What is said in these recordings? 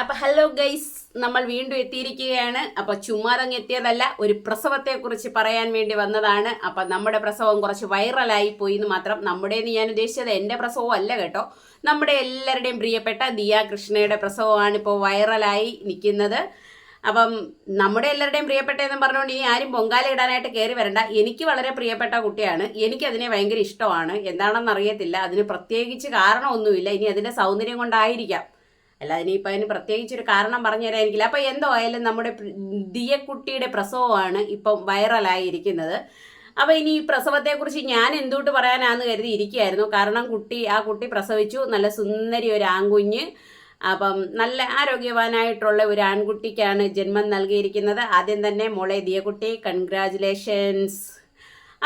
അപ്പൊ hello guys നമ്മൾ വീണ്ടും എത്തിയിരിക്കുകയാണ്. അപ്പൊ ചുമ്മാറങ്ങ് എത്തിയതല്ല ഒരു പ്രസവത്തെ കുറിച്ച് പറയാൻ വേണ്ടി വന്നതാണ്. അപ്പൊ നമ്മുടെ പ്രസവം കുറച്ച് വൈറലായി പോയി എന്ന് മാത്രം നമ്മുടേന്ന് ഞാൻ ഉദ്ദേശിച്ചത് എന്റെ പ്രസവം അല്ല കേട്ടോ. നമ്മുടെ എല്ലാവരുടെയും പ്രിയപ്പെട്ട ദിയ കൃഷ്ണയുടെ പ്രസവമാണ് ഇപ്പോൾ വൈറലായി നിൽക്കുന്നത്. അപ്പം നമ്മുടെ എല്ലാവരുടെയും പ്രിയപ്പെട്ടതെന്ന് പറഞ്ഞുകൊണ്ട് ഇനി ആരും പൊങ്കാല ഇടാനായിട്ട് കയറി വരണ്ട. എനിക്ക് വളരെ പ്രിയപ്പെട്ട കുട്ടിയാണ്. എനിക്കതിനെ ഭയങ്കര ഇഷ്ടമാണ്. എന്താണെന്ന് അറിയത്തില്ല അതിന് പ്രത്യേകിച്ച് കാരണമൊന്നുമില്ല. ഇനി അതിന്റെ സൗന്ദര്യം കൊണ്ടായിരിക്കാം. അല്ല ഇനിയിപ്പോൾ അതിന് പ്രത്യേകിച്ച് ഒരു കാരണം പറഞ്ഞു തരാനിരിക്കില്ല. അപ്പോൾ എന്തോ ആയാലും നമ്മുടെ ദിയക്കുട്ടിയുടെ പ്രസവമാണ് ഇപ്പം വൈറലായിരിക്കുന്നത്. അപ്പോൾ ഇനി ഈ പ്രസവത്തെക്കുറിച്ച് ഞാൻ എന്തുകൊണ്ട് പറയാനാന്ന് കരുതി ഇരിക്കുകയായിരുന്നു. കാരണം കുട്ടി ആ കുട്ടി പ്രസവിച്ചു. നല്ല സുന്ദരി ഒരു ആൺകുഞ്ഞ്. അപ്പം നല്ല ആരോഗ്യവാനായിട്ടുള്ള ഒരു ആൺകുട്ടിക്കാണ് ജന്മം നൽകിയിരിക്കുന്നത്. ആദ്യം തന്നെ മോളെ ദിയക്കുട്ടി കൺഗ്രാജുലേഷൻസ്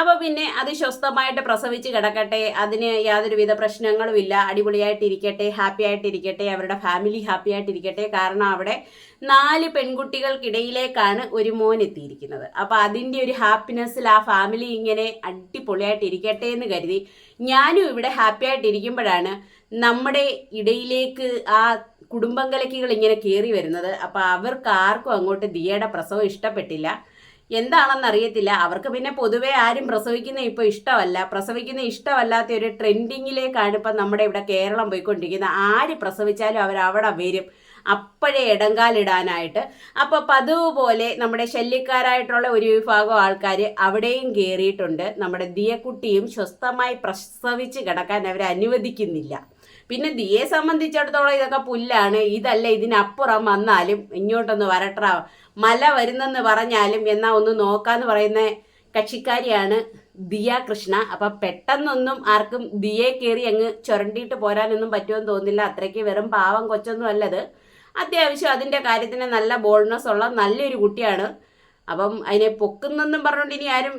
അപ്പോൾ പിന്നെ അത് സ്വസ്ഥമായിട്ട് പ്രസവിച്ച് കിടക്കട്ടെ അതിന് യാതൊരുവിധ പ്രശ്നങ്ങളും ഇല്ല അടിപൊളിയായിട്ടിരിക്കട്ടെ ഹാപ്പി ആയിട്ടിരിക്കട്ടെ അവരുടെ ഫാമിലി ഹാപ്പി ആയിട്ടിരിക്കട്ടെ കാരണം അവിടെ നാല് പെൺകുട്ടികൾക്കിടയിലേക്കാണ് ഒരു മോൻ എത്തിയിരിക്കുന്നത്. അപ്പോൾ അതിന്റെ ഒരു ഹാപ്പിനെസ്സിൽ ആ ഫാമിലി ഇങ്ങനെ അടിപൊളിയായിട്ടിരിക്കട്ടെ എന്ന് കരുതി ഞാനും ഇവിടെ ഹാപ്പി ആയിട്ടിരിക്കുമ്പോഴാണ് നമ്മുടെ ഇടയിലേക്ക് ആ കുടുംബം കലക്കികൾ ഇങ്ങനെ കയറി വരുന്നത്. അപ്പോൾ അവർക്ക് ആർക്കും അങ്ങോട്ട് ദിയയുടെ പ്രസവം ഇഷ്ടപ്പെട്ടില്ല. എന്താണെന്ന് അറിയത്തില്ല അവർക്ക് പിന്നെ പൊതുവേ ആരും പ്രസവിക്കുന്ന ഇപ്പോൾ ഇഷ്ടമല്ല. പ്രസവിക്കുന്ന ഇഷ്ടമല്ലാത്ത ഒരു ട്രെൻഡിങ്ങിലേക്കാണ് ഇപ്പം നമ്മുടെ ഇവിടെ കേരളം പോയിക്കൊണ്ടിരിക്കുന്നത്. ആര് പ്രസവിച്ചാലും അവർ അവിടെ വരും. അപ്പോഴേ ഇടങ്കാലിടാനായിട്ട്. അപ്പോൾ പതിവ് പോലെ നമ്മുടെ ശല്യക്കാരായിട്ടുള്ള ഒരു വിഭാഗം ആൾക്കാർ അവിടെയും കയറിയിട്ടുണ്ട് നമ്മുടെ ദിയക്കുട്ടിയും സ്വസ്ഥമായി പ്രസവിച്ച് കിടക്കാൻ അവരെ അനുവദിക്കുന്നില്ല. പിന്നെ ദിയെ സംബന്ധിച്ചിടത്തോളം ഇതൊക്കെ പുല്ലാണ്. ഇതല്ല ഇതിനപ്പുറം വന്നാലും ഇങ്ങോട്ടൊന്ന് വരട്ട. മല വരുന്നെന്ന് പറഞ്ഞാലും എന്നാ ഒന്ന് നോക്കാന്ന് പറയുന്ന കക്ഷിക്കാരിയാണ് ദിയ കൃഷ്ണ. അപ്പൊ പെട്ടെന്നൊന്നും ആർക്കും ദിയെ കയറി അങ്ങ് ചുരണ്ടിയിട്ട് പോരാനൊന്നും പറ്റുമെന്ന് തോന്നില്ല അത്രയ്ക്ക് വെറും പാവം കൊച്ചൊന്നും അല്ലത്. അത്യാവശ്യം അതിന്റെ കാര്യത്തിന് നല്ല ബോൾഡ്നെസ് ഉള്ള നല്ലൊരു കുട്ടിയാണ്. അപ്പം അതിനെ പൊക്കുന്നെന്നും പറഞ്ഞുകൊണ്ട് ഇനി ആരും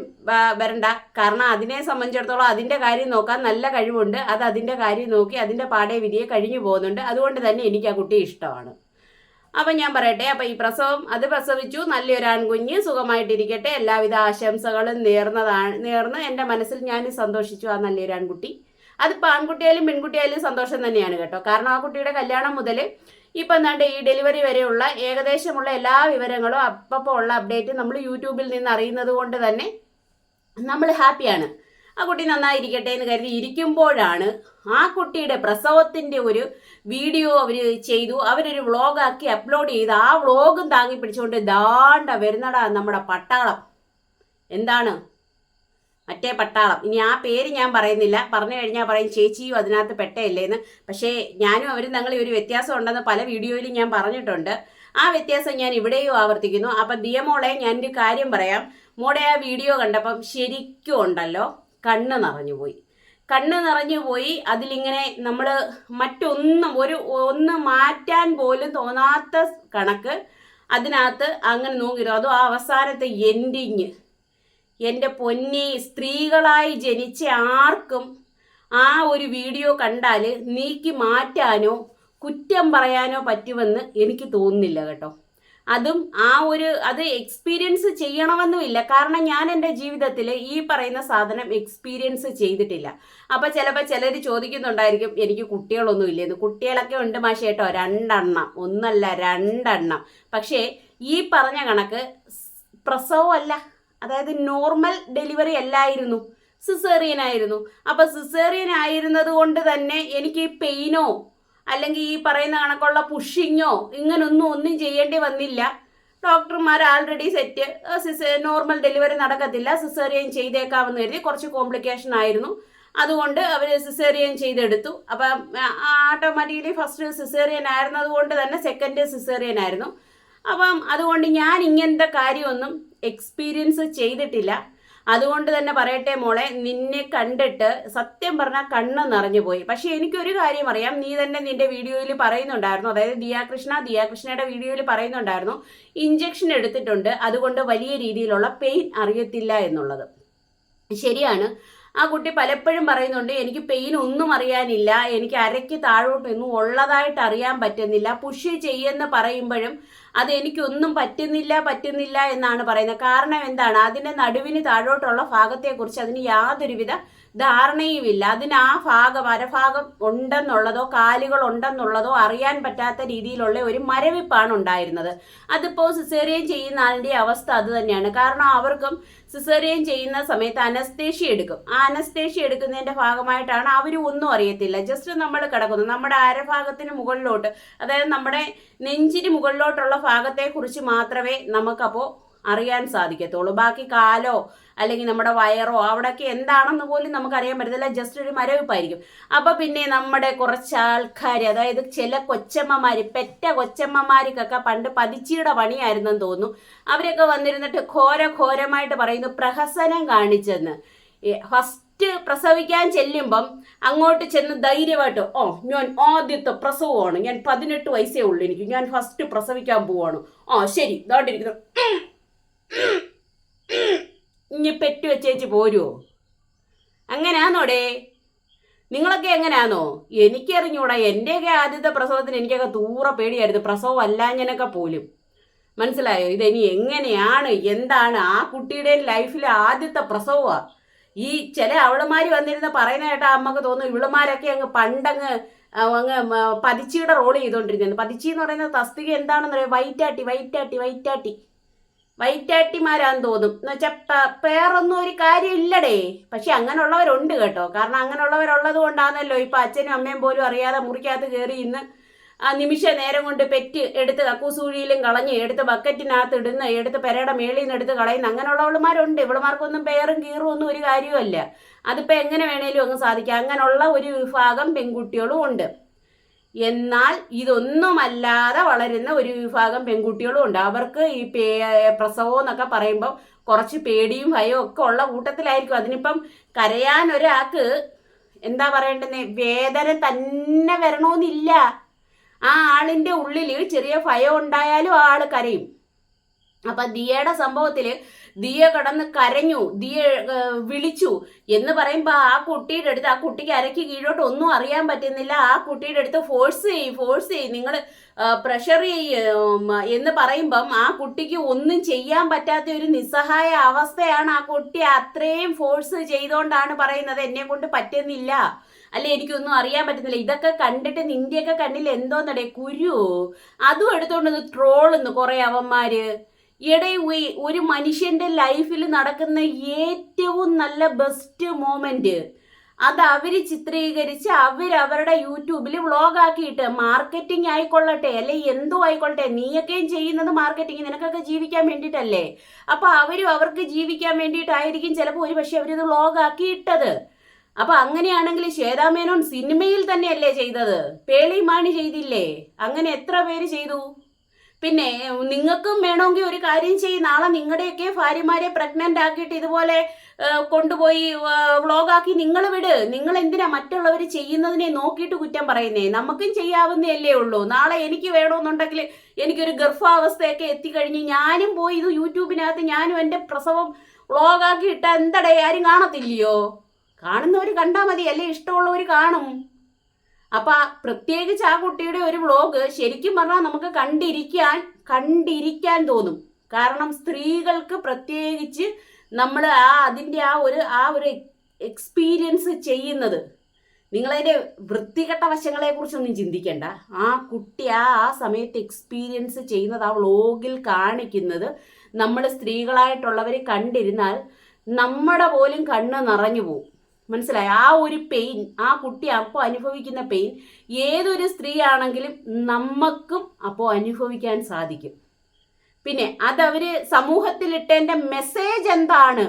വരണ്ട. കാരണം അതിനെ സംബന്ധിച്ചിടത്തോളം അതിന്റെ കാര്യം നോക്കാൻ നല്ല കഴിവുണ്ട്. അത് അതിന്റെ കാര്യം നോക്കി അതിന്റെ പാടേ വിധിയെ കഴിഞ്ഞു പോകുന്നുണ്ട്. അതുകൊണ്ട് തന്നെ എനിക്ക് ആ കുട്ടി ഇഷ്ടമാണ്. അപ്പം ഞാൻ പറയട്ടെ അപ്പം ഈ പ്രസവം അത് പ്രസവിച്ചു നല്ലൊരു ആൺകുഞ്ഞ് സുഖമായിട്ടിരിക്കട്ടെ എല്ലാവിധ ആശംസകളും നേർന്നതാണ് നേർന്ന് എന്റെ മനസ്സിൽ ഞാൻ സന്തോഷിച്ചു ആ നല്ലൊരു ആൺകുട്ടി അതിപ്പോൾ ആൺകുട്ടിയായാലും പെൺകുട്ടിയായാലും സന്തോഷം തന്നെയാണ് കേട്ടോ. കാരണം ആ കുട്ടിയുടെ കല്യാണം മുതൽ ഇപ്പം എന്താണ്ട് ഈ ഡെലിവറി വരെയുള്ള ഏകദേശമുള്ള എല്ലാ വിവരങ്ങളും അപ്പോൾ ഉള്ള അപ്ഡേറ്റ് നമ്മൾ യൂട്യൂബിൽ നിന്ന് അറിയുന്നത് കൊണ്ട് തന്നെ നമ്മൾ ഹാപ്പിയാണ്. ആ കുട്ടി നന്നായിരിക്കട്ടെ എന്ന് കരുതി ഇരിക്കുമ്പോഴാണ് ആ കുട്ടിയുടെ പ്രസവത്തിന്റെ ഒരു വീഡിയോ അവർ ചെയ്തു. അവരൊരു വ്ളോഗാക്കി അപ്ലോഡ് ചെയ്ത് ആ വ്ളോഗും താങ്ങി പിടിച്ചുകൊണ്ട് ദാണ്ട വരുന്നടാ നമ്മുടെ പട്ടാളം. എന്താണ്? മറ്റേ പട്ടാളം. ഇനി ആ പേര് ഞാൻ പറയുന്നില്ല. പറഞ്ഞു കഴിഞ്ഞാൽ പറയും ചേച്ചിയും അതിനകത്ത് പെട്ടയല്ലേന്ന് പക്ഷേ ഞാനും അവരും തങ്ങൾ ഒരു വ്യത്യാസം ഉണ്ടെന്ന് പല വീഡിയോയിലും ഞാൻ പറഞ്ഞിട്ടുണ്ട്. ആ വ്യത്യാസം ഞാൻ ഇവിടെയും ആവർത്തിക്കുന്നു. അപ്പം ദിയമോളെ ഞാനൊരു കാര്യം പറയാം. മോളെ ആ വീഡിയോ കണ്ടപ്പം ശരിക്കും ഉണ്ടല്ലോ. കണ്ണ് നിറഞ്ഞു പോയി. കണ്ണ് നിറഞ്ഞു പോയി. അതിലിങ്ങനെ നമ്മൾ മറ്റൊന്നും ഒരു ഒന്ന് മാറ്റാൻ പോലും തോന്നാത്ത കണക്ക് അതിനകത്ത് അങ്ങനെ നോക്കിയിരുന്നു അതോ ആ അവസാനത്തെ എൻഡിങ് എന്റെ പൊന്നി സ്ത്രീകളായി ജനിച്ച ആർക്കും ആ ഒരു വീഡിയോ കണ്ടാൽ നീക്കി മാറ്റാനോ കുറ്റം പറയാനോ പറ്റുമെന്ന് എനിക്ക് തോന്നുന്നില്ല കേട്ടോ. അതും ആ ഒരു അത് എക്സ്പീരിയൻസ് ചെയ്യണമെന്നുമില്ല. കാരണം ഞാൻ എന്റെ ജീവിതത്തിൽ ഈ പറയുന്ന സാധനം എക്സ്പീരിയൻസ് ചെയ്തിട്ടില്ല. അപ്പോൾ ചിലപ്പോൾ ചിലർ ചോദിക്കുന്നുണ്ടായിരിക്കും എനിക്ക് കുട്ടികളൊന്നും ഇല്ലെന്ന് കുട്ടികളൊക്കെ ഉണ്ട് മാഷേട്ടോ രണ്ടെണ്ണം. ഒന്നല്ല രണ്ടെണ്ണം. പക്ഷേ ഈ പറഞ്ഞ കണക്ക് പ്രസവമല്ല അതായത് നോർമൽ ഡെലിവറി അല്ലായിരുന്നു. സിസേറിയൻ ആയിരുന്നു. അപ്പൊ സിസേറിയൻ ആയിരുന്നത് കൊണ്ട് തന്നെ എനിക്ക് പെയിനോ അല്ലെങ്കിൽ ഈ പറയുന്ന കണക്കുള്ള പുഷിങ്ങോ ഇങ്ങനൊന്നും ഒന്നും ചെയ്യേണ്ടി വന്നില്ല. ഡോക്ടർമാർ ആൾറെഡി സെറ്റ് സിസേ നോർമൽ ഡെലിവറി നടക്കത്തില്ല. സിസേറിയൻ ചെയ്തേക്കാമെന്ന് കരുതി കുറച്ച് കോംപ്ലിക്കേഷൻ ആയിരുന്നു. അതുകൊണ്ട് അവർ സിസേറിയൻ ചെയ്തെടുത്തു. അപ്പം ഓട്ടോമാറ്റിക്കലി ഫസ്റ്റ് സിസേറിയൻ ആയിരുന്നു അതുകൊണ്ട് തന്നെ സെക്കൻഡ് സിസേറിയൻ ആയിരുന്നു. അപ്പം അതുകൊണ്ട് ഞാൻ ഇങ്ങനത്തെ കാര്യമൊന്നും എക്സ്പീരിയൻസ് ചെയ്തിട്ടില്ല. അതുകൊണ്ട് തന്നെ പറയട്ടെ മോളെ നിന്നെ കണ്ടിട്ട് സത്യം പറഞ്ഞാൽ കണ്ണ് നിറഞ്ഞു പോയി. പക്ഷെ എനിക്കൊരു കാര്യം അറിയാം. നീ തന്നെ നിന്റെ വീഡിയോയിൽ പറയുന്നുണ്ടായിരുന്നു. അതായത് ദിയാകൃഷ്ണ ദിയാകൃഷ്ണയുടെ വീഡിയോയിൽ പറയുന്നുണ്ടായിരുന്നു ഇഞ്ചക്ഷൻ എടുത്തിട്ടുണ്ട്. അതുകൊണ്ട് വലിയ രീതിയിലുള്ള പെയിൻ അറിയത്തില്ല എന്നുള്ളത്. ശരിയാണ്. ആ കുട്ടി പലപ്പോഴും പറയുന്നുണ്ട് എനിക്ക് പെയിൻ ഒന്നും അറിയാനില്ല. എനിക്ക് അരയ്ക്ക് താഴോട്ടൊന്നും ഉള്ളതായിട്ട് അറിയാൻ പറ്റുന്നില്ല. പുഷ് ചെയ്യുമെന്ന് പറയുമ്പോഴും അത് എനിക്കൊന്നും പറ്റുന്നില്ല പറ്റുന്നില്ല എന്നാണ് പറയുന്നത്. കാരണം എന്താണ്? അതിന്റെ നടുവിന് താഴോട്ടുള്ള ഭാഗത്തെക്കുറിച്ച് അതിന് യാതൊരുവിധ ധാരണയുമില്ല. അതിന് ആ ഭാഗം അരഭാഗം ഉണ്ടെന്നുള്ളതോ കാലുകൾ ഉണ്ടെന്നുള്ളതോ അറിയാൻ പറ്റാത്ത രീതിയിലുള്ള ഒരു മരവിപ്പാണ് ഉണ്ടായിരുന്നത്. അതിപ്പോൾ സിസേറിയൻ ചെയ്യുന്ന ആളിന്റെ അവസ്ഥ അത് തന്നെയാണ്. കാരണം അവർക്കും സിസേറിയൻ ചെയ്യുന്ന സമയത്ത് അനസ്തേഷ്യ എടുക്കും. ആ അനസ്തേഷ്യ എടുക്കുന്നതിന്റെ ഭാഗമായിട്ടാണ് അവർ ഒന്നും അറിയത്തില്ല. ജസ്റ്റ് നമ്മൾ കിടക്കുന്നു. നമ്മുടെ അരഭാഗത്തിന് മുകളിലോട്ട് അതായത് നമ്മുടെ നെഞ്ചിന് മുകളിലോട്ടുള്ള ഭാഗത്തെക്കുറിച്ച് മാത്രമേ നമുക്കപ്പോൾ അറിയാൻ സാധിക്കത്തുള്ളൂ. ബാക്കി കാലോ അല്ലെങ്കിൽ നമ്മുടെ വയറോ അവിടെയൊക്കെ എന്താണെന്ന് പോലും നമുക്കറിയാൻ പറ്റത്തില്ല. ജസ്റ്റ് ഒരു മരവിപ്പായിരിക്കും. അപ്പോൾ പിന്നെ നമ്മുടെ കുറച്ച് ആൾക്കാർ അതായത് ചില കൊച്ചമ്മമാർ പെറ്റ കൊച്ചമ്മമാർക്കൊക്കെ പണ്ട് പതിച്ചിയുടെ പണിയായിരുന്നെന്ന് തോന്നുന്നു. അവരൊക്കെ വന്നിരുന്നിട്ട് ഘോര ഘോരമായിട്ട് പറയുന്നു പ്രഹസനം കാണിച്ചെന്ന്. ഫസ്റ്റ് പ്രസവിക്കാൻ ചെല്ലുമ്പം അങ്ങോട്ട് ചെന്ന് ധൈര്യമായിട്ട് ഓ ഞാൻ ആദ്യത്തെ പ്രസവമാണ്. ഞാൻ പതിനെട്ട് വയസ്സേ ഉള്ളൂ എനിക്ക്. ഞാൻ ഫസ്റ്റ് പ്രസവിക്കാൻ പോവാണ്. ആ ശരി. ഇതാണ്ടിരിക്കുന്നു. ഇനി പെറ്റു വെച്ചേച്ച് പോരുമോ അങ്ങനെയാന്നോടേ നിങ്ങളൊക്കെ എങ്ങനെയാണോ എനിക്കറിഞ്ഞൂടാ എന്റെയൊക്കെ ആദ്യത്തെ പ്രസവത്തിന് എനിക്കൊക്കെ തൂറ പേടിയായിരുന്നു. പ്രസവം അല്ലാഞ്ഞനൊക്കെ പോലും. മനസ്സിലായോ? ഇതെനി എങ്ങനെയാണ് എന്താണ്? ആ കുട്ടിയുടെ ലൈഫിലെ ആദ്യത്തെ പ്രസവമാണ് ഈ ചില അവളുമാർ വന്നിരുന്ന പറയുന്ന അമ്മയ്ക്ക് തോന്നും ഇവളുമാരൊക്കെ അങ്ങ് പണ്ടങ്ങ് അങ്ങ് പതിച്ചിയുടെ റോൾ ചെയ്തുകൊണ്ടിരിക്കുന്നത് പതിച്ചി എന്ന് പറയുന്ന തസ്തിക എന്താണെന്ന് പറയാം വൈറ്റാട്ടി വൈറ്റാട്ടി വൈറ്റാട്ടി. വൈറ്റാട്ടിമാരാന്ന് തോന്നും. എന്ന് വെച്ചാൽ പേറൊന്നും ഒരു കാര്യം ഇല്ലടേ. പക്ഷെ അങ്ങനെയുള്ളവരുണ്ട് കേട്ടോ. കാരണം അങ്ങനെയുള്ളവരുള്ളത് കൊണ്ടാണല്ലോ ഇപ്പൊ അച്ഛനും അമ്മയും പോലും അറിയാതെ മുറിക്കകത്ത് കയറി ഇന്ന് ആ നിമിഷ നേരം കൊണ്ട് പെറ്റ് എടുത്ത് കക്കൂസൂഴിയിലും കളഞ്ഞ് എടുത്ത് ബക്കറ്റിനകത്ത് ഇടുന്ന എടുത്ത് പെരയുടെ മേളിൽ നിന്ന് എടുത്ത് കളയുന്ന അങ്ങനെയുള്ളവളുമാരുണ്ട് ഇവളുമാർക്കൊന്നും പേറും കീറും ഒന്നും ഒരു കാര്യമല്ല അതിപ്പോൾ എങ്ങനെ വേണേലും അങ്ങ് സാധിക്കാം. അങ്ങനെയുള്ള ഒരു വിഭാഗം പെൺകുട്ടികളും ഉണ്ട്. എന്നാൽ ഇതൊന്നുമല്ലാതെ വളരുന്ന ഒരു വിഭാഗം പെൺകുട്ടികളും ഉണ്ട്. അവർക്ക് ഈ പേ പ്രസവം എന്നൊക്കെ പറയുമ്പോൾ കുറച്ച് പേടിയും ഭയവും ഒക്കെ ഉള്ള കൂട്ടത്തിലായിരിക്കും. അതിനിപ്പം കരയാൻ ഒരാൾക്ക് എന്താ പറയേണ്ടത്? വേദന തന്നെ വരണമെന്നില്ല. ആ ആളിന്റെ ഉള്ളിൽ ചെറിയ ഭയം ഉണ്ടായാലും ആ ആൾ കരയും. അപ്പൊ ദിയയുടെ സംഭവത്തിൽ ദിയ കടന്ന് കരഞ്ഞു ദിയ വിളിച്ചു. എന്ന് പറയുമ്പോൾ ആ കുട്ടിയുടെ അടുത്ത് ആ കുട്ടിക്ക് അരയ്ക്ക് കീഴോട്ട് ഒന്നും അറിയാൻ പറ്റുന്നില്ല. ആ കുട്ടിയുടെ അടുത്ത് ഫോഴ്സ് ചെയ്യും ഫോഴ്സ് ചെയ്യും നിങ്ങൾ പ്രഷർ ചെയ്യും എന്ന് പറയുമ്പം ആ കുട്ടിക്ക് ഒന്നും ചെയ്യാൻ പറ്റാത്ത ഒരു നിസ്സഹായ അവസ്ഥയാണ് ആ കുട്ടി അത്രയും ഫോഴ്സ് ചെയ്തുകൊണ്ടാണ് പറയുന്നത്. എന്നെ കൊണ്ട് പറ്റുന്നില്ല. അല്ലെ എനിക്കൊന്നും അറിയാൻ പറ്റുന്നില്ല. ഇതൊക്കെ കണ്ടിട്ട് നിന്റെയൊക്കെ കണ്ണിൽ എന്തോന്നടേ കുരു. അതും എടുത്തോണ്ട് ട്രോളുന്നു കുറെ അവന്മാര്. ഇടേ ഒരു മനുഷ്യന്റെ ലൈഫിൽ നടക്കുന്ന ഏറ്റവും നല്ല ബെസ്റ്റ് മോമെന്റ് അത് അവർ ചിത്രീകരിച്ച് അവരവരുടെ യൂട്യൂബിൽ വ്ളോഗാക്കിയിട്ട് മാർക്കറ്റിംഗ് ആയിക്കൊള്ളട്ടെ അല്ലെ എന്തോ ആയിക്കൊള്ളട്ടെ നീയൊക്കെയും ചെയ്യുന്നത് മാർക്കറ്റിംഗ് നിനക്കൊക്കെ ജീവിക്കാൻ വേണ്ടിയിട്ടല്ലേ അപ്പൊ അവരും അവർക്ക് ജീവിക്കാൻ വേണ്ടിയിട്ടായിരിക്കും ചിലപ്പോൾ ഒരു പക്ഷെ അവരിത് വ്ളോഗാക്കി ഇട്ടത് അപ്പൊ അങ്ങനെയാണെങ്കിൽ ശ്വേതാമേനോൻ സിനിമയിൽ തന്നെയല്ലേ ചെയ്തത്? പേളി മാണി ചെയ്തില്ലേ? അങ്ങനെ എത്ര പേര് ചെയ്തു? പിന്നെ നിങ്ങൾക്കും വേണമെങ്കിൽ ഒരു കാര്യം ചെയ്യും. നാളെ നിങ്ങളുടെയൊക്കെ ഭാര്യമാരെ പ്രഗ്നന്റ് ആക്കിയിട്ട് ഇതുപോലെ കൊണ്ടുപോയി വ്ളോഗാക്കി നിങ്ങൾ വിട്. നിങ്ങൾ എന്തിനാ മറ്റുള്ളവർ ചെയ്യുന്നതിനെ നോക്കിയിട്ട് കുറ്റം പറയുന്നേ? നമുക്കും ചെയ്യാവുന്നതല്ലേ ഉള്ളൂ. നാളെ എനിക്ക് വേണമെന്നുണ്ടെങ്കിൽ എനിക്കൊരു ഗർഭാവസ്ഥയൊക്കെ എത്തിക്കഴിഞ്ഞ് ഞാനും പോയി ഇത് യൂട്യൂബിനകത്ത് ഞാനും എന്റെ പ്രസവം വ്ളോഗാക്കി ഇട്ടാൽ എന്തടേ? ആരും കാണത്തില്ലയോ? കാണുന്നവർ കണ്ടാൽ മതി. അല്ലേ? ഇഷ്ടമുള്ളവർ കാണും. അപ്പൊ പ്രത്യേകിച്ച് ആ കുട്ടിയുടെ ഒരു വ്ളോഗ് ശരിക്കും പറഞ്ഞാൽ നമുക്ക് കണ്ടിരിക്കാൻ കണ്ടിരിക്കാൻ തോന്നും. കാരണം സ്ത്രീകൾക്ക് പ്രത്യേകിച്ച് നമ്മൾ ആ അതിന്റെ ആ ഒരു ആ ഒരു എക്സ്പീരിയൻസ് ചെയ്യുന്നത്. നിങ്ങളതിന്റെ വൃത്തികെട്ട വശങ്ങളെ കുറിച്ചൊന്നും ചിന്തിക്കേണ്ട. ആ കുട്ടി ആ ആ സമയത്ത് എക്സ്പീരിയൻസ് ചെയ്യുന്നത് ആ വ്ളോഗിൽ കാണിക്കുന്നത് നമ്മൾ സ്ത്രീകളായിട്ടുള്ളവർ കണ്ടിരുന്നാൽ നമ്മുടെ പോലും കണ്ണ് നിറഞ്ഞു പോകും മനസ്സിലായി? ആ ഒരു പെയിൻ ആ കുട്ടി അപ്പോൾ അനുഭവിക്കുന്ന പെയിൻ ഏതൊരു സ്ത്രീ ആണെങ്കിലും നമുക്കും അപ്പോൾ അനുഭവിക്കാൻ സാധിക്കും. പിന്നെ അതവര് സമൂഹത്തിലിട്ടതിന്റെ മെസ്സേജ് എന്താണ്?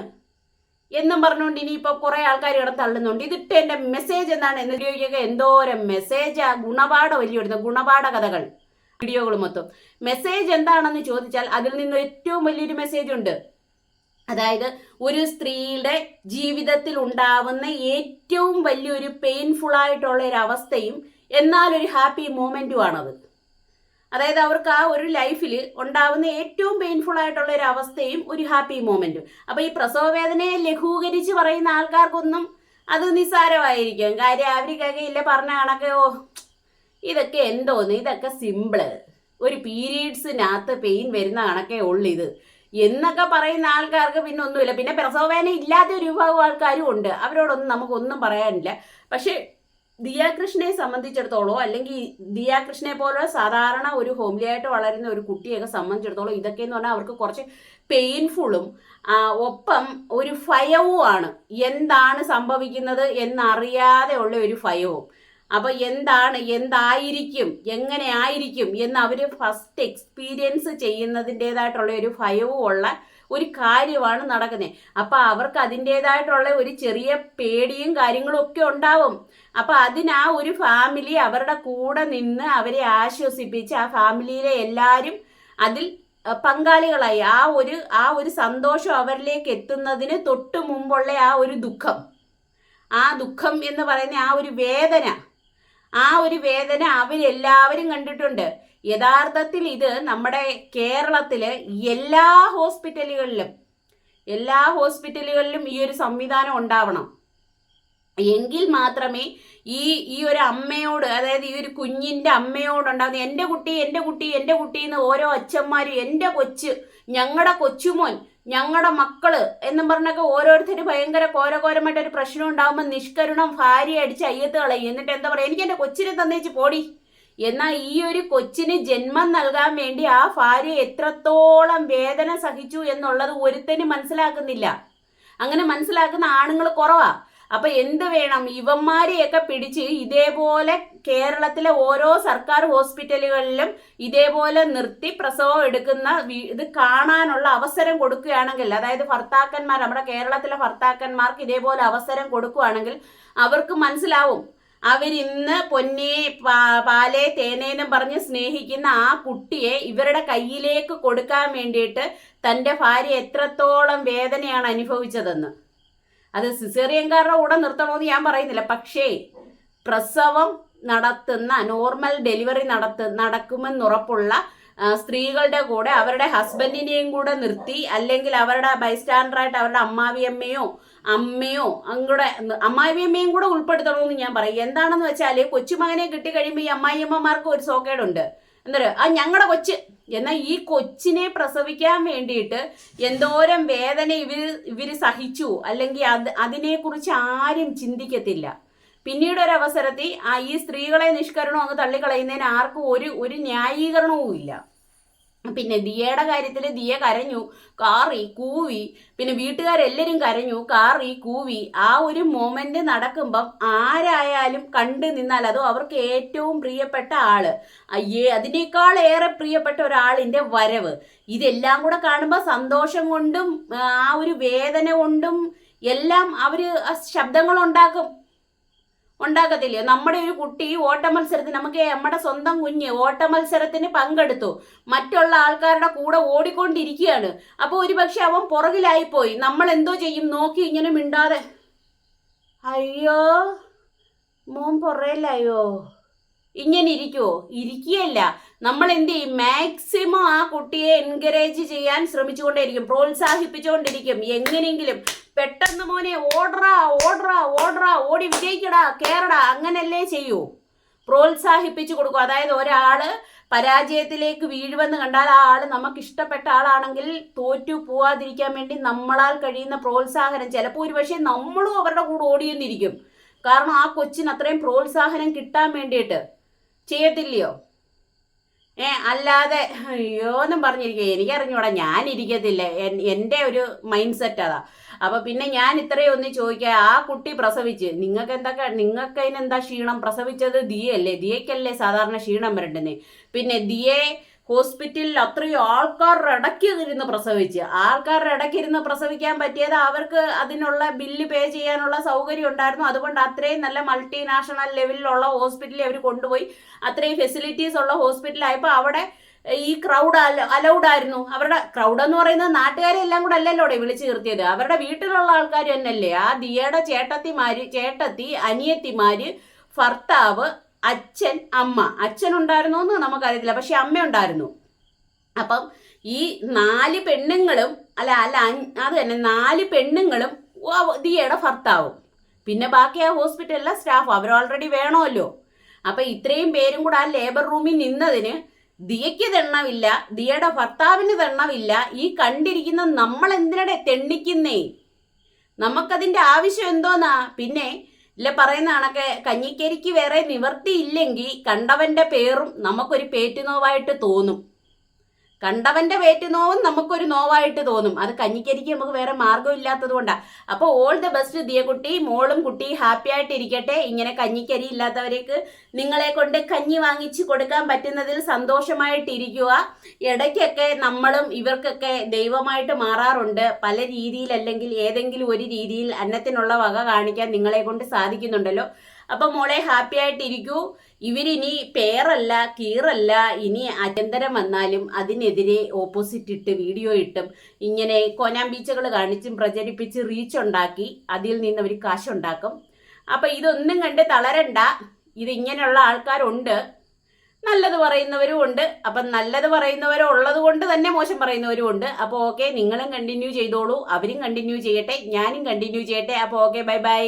എന്നും പറഞ്ഞുകൊണ്ട് ഇനിയിപ്പോൾ കുറേ ആൾക്കാർ ഇവിടെ തള്ളുന്നുണ്ട്. ഇതിട്ടതിന്റെ മെസ്സേജ് എന്താണ്? എന്ന് ഉപയോഗിക്കുക എന്തോരം മെസ്സേജ് ഗുണപാഠ വലിയ ഗുണപാഠ കഥകൾ വീഡിയോകൾ മൊത്തം. മെസ്സേജ് എന്താണെന്ന് ചോദിച്ചാൽ അതിൽ നിന്ന് ഏറ്റവും വലിയൊരു മെസ്സേജ് ഉണ്ട്. അതായത് ഒരു സ്ത്രീയുടെ ജീവിതത്തിൽ ഉണ്ടാവുന്ന ഏറ്റവും വലിയൊരു പെയിൻഫുൾ ആയിട്ടുള്ള ഒരു അവസ്ഥയും എന്നാൽ ഒരു ഹാപ്പി മൂമെന്റുമാണത് അതായത് അവർക്ക് ആ ഒരു ലൈഫിൽ ഉണ്ടാവുന്ന ഏറ്റവും പെയിൻഫുൾ ആയിട്ടുള്ള ഒരു അവസ്ഥയും ഒരു ഹാപ്പി മൂമെന്റും അപ്പോൾ ഈ പ്രസവ വേദനയെ ലഘൂകരിച്ച് പറയുന്ന ആൾക്കാർക്കൊന്നും അത് നിസ്സാരമായിരിക്കും. കാര്യം അവർക്കൊക്കെ ഇല്ല പറഞ്ഞ കണക്ക് ഓ ഇതൊക്കെ എന്തോന്ന്? ഇതൊക്കെ സിമ്പിൾ ഒരു പീരീഡ്സിനകത്ത് പെയിൻ വരുന്ന കണക്കേ ഉള്ളു ഇത്. എന്നൊക്കെ പറയുന്ന ആൾക്കാർക്ക് പിന്നെ ഒന്നുമില്ല. പിന്നെ പ്രസവവേദന ഇല്ലാത്ത ഒരു വിഭാഗം ആൾക്കാരും ഉണ്ട്. അവരോടൊന്നും നമുക്കൊന്നും പറയാനില്ല. പക്ഷെ ദിയാകൃഷ്ണനെ സംബന്ധിച്ചിടത്തോളം അല്ലെങ്കിൽ ദിയാകൃഷ്ണനെ പോലെ സാധാരണ ഒരു ഹോംലി ആയിട്ട് വളരുന്ന ഒരു കുട്ടിയൊക്കെ സംബന്ധിച്ചിടത്തോളം ഇതൊക്കെ എന്ന് പറഞ്ഞാൽ അവർക്ക് കുറച്ച് പെയിൻഫുള്ളും ഒപ്പം ഒരു ഭയവുമാണ്. എന്താണ് സംഭവിക്കുന്നത് എന്നറിയാതെ ഉള്ള ഒരു ഭയവും. അപ്പൊ എന്താണ് എന്തായിരിക്കും എങ്ങനെ ആയിരിക്കും എന്ന് അവർ ഫസ്റ്റ് എക്സ്പീരിയൻസ് ചെയ്യുന്നതിന്റെതായിട്ടുള്ള ഒരു ഭയവും ഉള്ള ഒരു കാര്യമാണ് നടക്കുന്നത് അപ്പൊ അവർക്ക് അതിന്റെതായിട്ടുള്ള ഒരു ചെറിയ പേടിയും കാര്യങ്ങളും ഒക്കെ ഉണ്ടാവും. അപ്പൊ അതിന് ആ ഒരു ഫാമിലി അവരുടെ കൂടെ നിന്ന് അവരെ ആശ്വസിപ്പിച്ച് ആ ഫാമിലിയിലെ എല്ലാവരും അതിൽ പങ്കാളികളായി. ആ ഒരു ആ ഒരു സന്തോഷം അവരിലേക്ക് എത്തുന്നതിന് തൊട്ട് മുമ്പുള്ള ആ ഒരു ദുഃഖം. ആ ദുഃഖം എന്ന് പറയുന്ന ആ ഒരു വേദന ആ ഒരു വേദന അവരെല്ലാവരും കണ്ടിട്ടുണ്ട്. യഥാർത്ഥത്തിൽ ഇത് നമ്മുടെ കേരളത്തിൽ എല്ലാ ഹോസ്പിറ്റലുകളിലും എല്ലാ ഹോസ്പിറ്റലുകളിലും ഈ ഒരു സംവിധാനം ഉണ്ടാവണം. എങ്കിൽ മാത്രമേ ഈ ഈ ഒരു അമ്മയോട് അതായത് ഈ ഒരു കുഞ്ഞിന്റെ അമ്മയോടുണ്ടാകുന്ന എന്റെ കുട്ടി എന്റെ കുട്ടി എന്റെ കുട്ടി എന്ന് ഓരോ അച്ഛന്മാരും എന്റെ കൊച്ച് ഞങ്ങളുടെ കൊച്ചുമോൻ ഞങ്ങളുടെ മക്കൾ എന്നും പറഞ്ഞൊക്കെ ഓരോരുത്തർ ഭയങ്കര കോരകോരമായിട്ട് ഒരു പ്രശ്നം ഉണ്ടാകുമ്പോൾ നിഷ്കരുണം ഭാര്യ അടിച്ച് അയ്യത്ത് കളയും. എന്നിട്ട് എന്താ പറയുക എനിക്ക് എന്റെ കൊച്ചിനെ തന്നേച്ച് പോടി. എന്നാൽ ഈ ഒരു കൊച്ചിന് ജന്മം നൽകാൻ വേണ്ടി ആ ഭാര്യ എത്രത്തോളം വേദന സഹിച്ചു എന്നുള്ളത് ഒരുത്തനും മനസ്സിലാക്കുന്നില്ല. അങ്ങനെ മനസ്സിലാക്കുന്ന ആണുങ്ങൾ കുറവാ. അപ്പൊ എന്ത് വേണം? ഇവന്മാരെയൊക്കെ പിടിച്ച് ഇതേപോലെ കേരളത്തിലെ ഓരോ സർക്കാർ ഹോസ്പിറ്റലുകളിലും ഇതേപോലെ നിർത്തി പ്രസവം എടുക്കുന്ന ഇത് കാണാനുള്ള അവസരം കൊടുക്കുകയാണെങ്കിൽ അതായത് ഭർത്താക്കന്മാർ നമ്മുടെ കേരളത്തിലെ ഭർത്താക്കന്മാർക്ക് ഇതേപോലെ അവസരം കൊടുക്കുകയാണെങ്കിൽ അവർക്ക് മനസ്സിലാവും. അവരിന്ന് പൊന്നെ പാലേ തേനേനും പറഞ്ഞ് സ്നേഹിക്കുന്ന ആ കുട്ടിയെ ഇവരുടെ കയ്യിലേക്ക് കൊടുക്കാൻ വേണ്ടിയിട്ട് തന്റെ ഭാര്യ എത്രത്തോളം വേദനയാണ് അനുഭവിച്ചതെന്ന്. അത് സിസേറിയൻകാരുടെ കൂടെ നിർത്തണമെന്ന് ഞാൻ പറയുന്നില്ല. പക്ഷേ പ്രസവം നടത്തുന്ന നോർമൽ ഡെലിവറി നടത്ത നടക്കുമെന്നുറപ്പുള്ള സ്ത്രീകളുടെ കൂടെ അവരുടെ ഹസ്ബൻഡിനെയും കൂടെ നിർത്തി അല്ലെങ്കിൽ അവരുടെ ബൈസ്റ്റാൻഡറായിട്ട് അവരുടെ അമ്മാവിയമ്മയോ അമ്മയോ അങ്ങോടെ അമ്മാവിയമ്മയും കൂടെ ഉൾപ്പെടുത്തണമെന്ന് ഞാൻ പറയും. എന്താണെന്ന് വെച്ചാൽ കൊച്ചുമകനെ കിട്ടിക്കഴിയുമ്പോൾ ഈ അമ്മായിയമ്മമാർക്ക് ഒരു സോക്കേടുണ്ട്. പറയുക ആ ഞങ്ങളുടെ കൊച്ച് എന്നാൽ ഈ കൊച്ചിനെ പ്രസവിക്കാൻ വേണ്ടിയിട്ട് എന്തോരം വേദന ഇവർ ഇവർ സഹിച്ചു അല്ലെങ്കിൽ അത് അതിനെക്കുറിച്ച് ആരും ചിന്തിക്കത്തില്ല. പിന്നീട് ഒരു അവസരത്തിൽ ആ ഈ സ്ത്രീകളെ നിഷ്കരണം അങ്ങ് തള്ളിക്കളയുന്നതിന് ആർക്കും ഒരു ഒരു ന്യായീകരണവും ഇല്ല പിന്നെ ദിയയുടെ കാര്യത്തിൽ ദിയ കരഞ്ഞു കാറി കൂവി പിന്നെ വീട്ടുകാരെല്ലാവരും കരഞ്ഞു കാറി കൂവി. ആ ഒരു മൊമെന്റ് നടക്കുമ്പം ആരായാലും കണ്ടു നിന്നാൽ അതോ അവർക്ക് ഏറ്റവും പ്രിയപ്പെട്ട ആൾ. അയ്യേ അതിനേക്കാൾ ഏറെ പ്രിയപ്പെട്ട ഒരാളിന്റെ വരവ്. ഇതെല്ലാം കൂടെ കാണുമ്പോൾ സന്തോഷം കൊണ്ടും ആ ഒരു വേദന കൊണ്ടും എല്ലാം അവർ ശബ്ദങ്ങൾ ഉണ്ടാക്കും. ഉണ്ടാക്കത്തില്ലയോ നമ്മുടെ ഒരു കുട്ടി ഓട്ട മത്സരത്തിന് നമുക്ക് നമ്മുടെ സ്വന്തം കുഞ്ഞ് ഓട്ട മത്സരത്തിന് പങ്കെടുത്തു. മറ്റുള്ള ആൾക്കാരുടെ കൂടെ ഓടിക്കൊണ്ടിരിക്കുകയാണ്. അപ്പോൾ ഒരുപക്ഷെ അവൻ പുറകിലായിപ്പോയി. നമ്മൾ എന്തോ ചെയ്യും? നോക്കി ഇങ്ങനെ മിണ്ടാതെ. അയ്യോ മോൻ പുറയിലായോ ഇങ്ങനെ ഇരിക്കുവോ? ഇരിക്കുകയല്ല. നമ്മൾ എന്ത് ചെയ്യും? മാക്സിമം ആ കുട്ടിയെ എൻകറേജ് ചെയ്യാൻ ശ്രമിച്ചുകൊണ്ടേയിരിക്കും. പ്രോത്സാഹിപ്പിച്ചുകൊണ്ടിരിക്കും. എങ്ങനെയെങ്കിലും പെട്ടെന്ന് മോനെ ഓടറാ ഓടറാ ഓടറാ ഓടി വിജയിക്കടാ കേറടാ അങ്ങനല്ലേ ചെയ്യൂ. പ്രോത്സാഹിപ്പിച്ചു കൊടുക്കും. അതായത് ഒരാൾ പരാജയത്തിലേക്ക് വീഴുവെന്ന് കണ്ടാൽ ആ ആൾ നമുക്ക് ഇഷ്ടപ്പെട്ട ആളാണെങ്കിൽ തോറ്റു പോവാതിരിക്കാൻ വേണ്ടി നമ്മളാൽ കഴിയുന്ന പ്രോത്സാഹനം ചിലപ്പോൾ ഒരു പക്ഷേ നമ്മളും അവരുടെ കൂടെ ഓടിയെന്നിരിക്കും. കാരണം ആ കൊച്ചിന് അത്രയും പ്രോത്സാഹനം കിട്ടാൻ വേണ്ടിയിട്ട്. ചെയ്യത്തില്ലയോ? ഏ അല്ലാതെ അയ്യോ എന്നും പറഞ്ഞിരിക്കുക എനിക്കറിഞ്ഞൂടാ ഞാനിരിക്കത്തില്ല. എന്റെ ഒരു മൈൻഡ് സെറ്റ് അതാ. അപ്പൊ പിന്നെ ഞാൻ ഇത്രയും ഒന്ന് ചോദിക്കുക ആ കുട്ടി പ്രസവിച്ച് നിങ്ങൾക്ക് എന്തൊക്കെ നിങ്ങൾക്ക് അതിനെന്താ ക്ഷീണം? പ്രസവിച്ചത് ദിയല്ലേ ദിയക്കല്ലേ സാധാരണ ക്ഷീണം വരണ്ടെന്നേ? പിന്നെ ദിയെ ഹോസ്പിറ്റലിൽ അത്രയും ആൾക്കാരുടെ ഇടയ്ക്ക് ഇരുന്ന് പ്രസവിച്ച് ആൾക്കാരുടെ ഇടയ്ക്ക് ഇരുന്ന് പ്രസവിക്കാൻ പറ്റിയത് അവർക്ക് അതിനുള്ള ബില്ല് പേ ചെയ്യാനുള്ള സൗകര്യം ഉണ്ടായിരുന്നു. അതുകൊണ്ട് അത്രയും നല്ല മൾട്ടിനാഷണൽ ലെവലിലുള്ള ഹോസ്പിറ്റലിൽ അവർ കൊണ്ടുപോയി അത്രയും ഫെസിലിറ്റീസ് ഉള്ള ഹോസ്പിറ്റലായപ്പോൾ അവിടെ ഈ ക്രൗഡ് അലൗഡ് ആയിരുന്നു. അവരുടെ ക്രൗഡ് എന്ന് പറയുന്നത് നാട്ടുകാരെ എല്ലാം കൂടെ അല്ലല്ലോ വിളിച്ചു നിർത്തിയത്. അവരുടെ വീട്ടിലുള്ള ആൾക്കാർ തന്നെയല്ലേ. ആ ദിയയുടെ ചേട്ടത്തിമാര് ചേട്ടത്തി അനിയത്തിമാര് ഭർത്താവ് അച്ഛൻ അമ്മ. അച്ഛൻ ഉണ്ടായിരുന്നോ എന്ന് നമുക്കറിയത്തില്ല. പക്ഷെ അമ്മ ഉണ്ടായിരുന്നു. അപ്പം ഈ നാല് പെണ്ണുങ്ങളും അല്ല അല്ല അത് തന്നെ നാല് പെണ്ണുങ്ങളും ദിയയുടെ ഭർത്താവും. പിന്നെ ബാക്കി ആ ഹോസ്പിറ്റലിലെ സ്റ്റാഫ്. അവർ ഓൾറെഡി വേണമല്ലോ. അപ്പം ഇത്രയും പേരും കൂടെ ആ ലേബർ റൂമിൽ നിന്നതിന് ദിയയ്ക്ക് തെണ്ണമില്ല ദിയയുടെ ഭർത്താവിന് തെണ്ണമില്ല ഈ കണ്ടിരിക്കുന്ന നമ്മൾ എന്തിനടെ തെണ്ണിക്കുന്നേ? നമുക്കതിന്റെ ആവശ്യം എന്തോന്നാ? പിന്നെ ഇല്ല പറയുന്ന കണക്കെ കഞ്ഞിക്കരിക്ക് വേറെ നിവർത്തിയില്ലെങ്കിൽ കണ്ടവന്റെ പേറും നമുക്കൊരു പേറ്റുനോവായിട്ട് തോന്നും. കണ്ടവന്റെ വേറ്റ് നോവും നമുക്കൊരു നോവായിട്ട് തോന്നും. അത് കഞ്ഞിക്കരിക്ക് നമുക്ക് വേറെ മാർഗമില്ലാത്തത് കൊണ്ടാണ് അപ്പോൾ ഓൾ ദ ബെസ്റ്റ് ദിയക്കുട്ടി മോളും കുട്ടി ഹാപ്പി ആയിട്ട് ഇരിക്കട്ടെ ഇങ്ങനെ കഞ്ഞിക്കരി ഇല്ലാത്തവർക്ക് നിങ്ങളെ കൊണ്ട് കഞ്ഞി വാങ്ങിച്ച് കൊടുക്കാൻ പറ്റുന്നതിൽ സന്തോഷമായിട്ടിരിക്കുക. ഇടയ്ക്കൊക്കെ നമ്മളും ഇവർക്കൊക്കെ ദൈവമായിട്ട് മാറാറുണ്ട്. പല രീതിയിൽ അല്ലെങ്കിൽ ഏതെങ്കിലും ഒരു രീതിയിൽ അന്നത്തിനുള്ള വക കാണിക്കാൻ നിങ്ങളെ കൊണ്ട് സാധിക്കുന്നുണ്ടല്ലോ. അപ്പൊ മോളെ ഹാപ്പി ആയിട്ടിരിക്കൂ. ഇവരിനി പേറല്ല കീറല്ല ഇനി അചന്തരം വന്നാലും അതിനെതിരെ ഓപ്പോസിറ്റ് ഇട്ട് വീഡിയോ ഇട്ടും ഇങ്ങനെ കോനാമ്പീച്ചകൾ കാണിച്ചും പ്രചരിപ്പിച്ച് റീച്ച് ഉണ്ടാക്കി അതിൽ നിന്ന് അവർ കാശുണ്ടാക്കും. അപ്പൊ ഇതൊന്നും കണ്ട് തളരണ്ട. ഇത് ഇങ്ങനെയുള്ള ആൾക്കാരുണ്ട്. നല്ലത് പറയുന്നവരും ഉണ്ട്. അപ്പം നല്ലത് പറയുന്നവരും ഉള്ളത് കൊണ്ട് തന്നെ മോശം പറയുന്നവരും ഉണ്ട്. അപ്പോൾ ഓക്കെ നിങ്ങളും കണ്ടിന്യൂ ചെയ്തോളൂ. അവരും കണ്ടിന്യൂ ചെയ്യട്ടെ ഞാനും കണ്ടിന്യൂ ചെയ്യട്ടെ. അപ്പോൾ ഓക്കെ ബൈ ബൈ